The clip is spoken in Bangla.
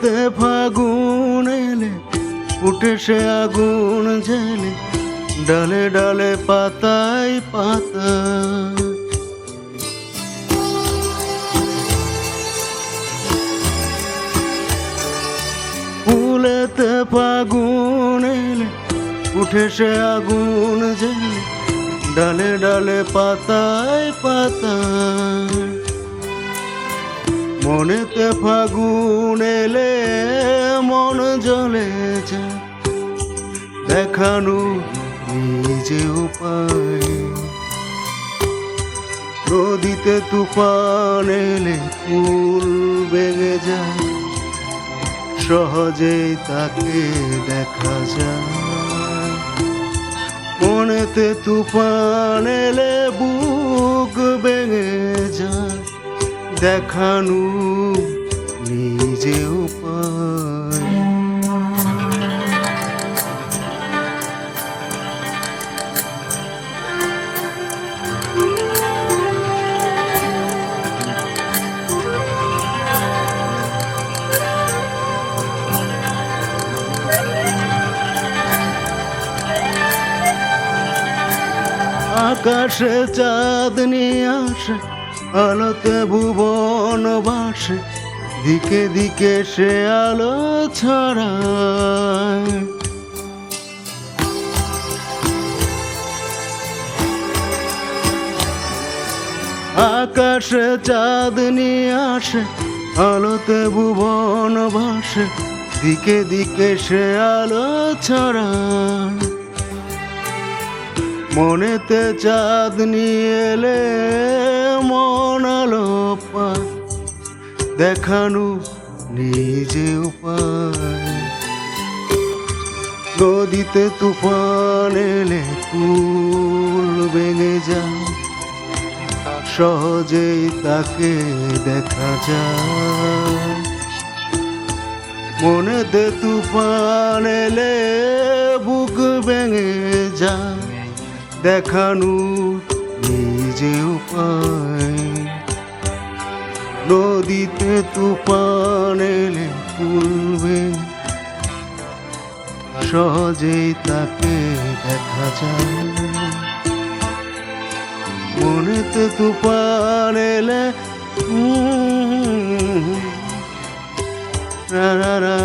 রাতে ফাগুন এলে, উঠে সে আগুন জেলে ডালে ডালে পাতায় পাতা। ফুলেতে ফাগুন এলে, উঠে সে আগুন জেলে ডালে ডালে পাতায় পাতা। মনেতে ফাগুন এলে যায় দেখানো নিজে উপায়। নদীতে তুফান এলে ফুল বেগে যায়। সহজেই তাকে দেখা যায়। মনেতে তুফান এলে বুক বেগে যায়। দেখানো নিজে উপায়। আকাশে চাঁদ নিয়ে আসে, আলোতে ভুবন বাসে দিকে দিকে সে আলো ছড়ায়। আকাশে চাঁদ নিয়ে আসে, আলোতে ভুবন ভাসে, দিকে দিকে সে আলো ছড়ায়। মনেতে চাঁদ নিয়ে এলে মন আলো দেখানো নিজে উপায়। নদীতে তুফান এলে কুল ভেঙে যায়। সহজেই তাকে দেখা যায়। মনেতে তুফান এলে বুক ভেঙে যায়। দেখানো নিজে উপায়। নদীতে তুফান এলে তুলবে সহজেই তাকে দেখা যায়। মনেতে তুফান এলে রা,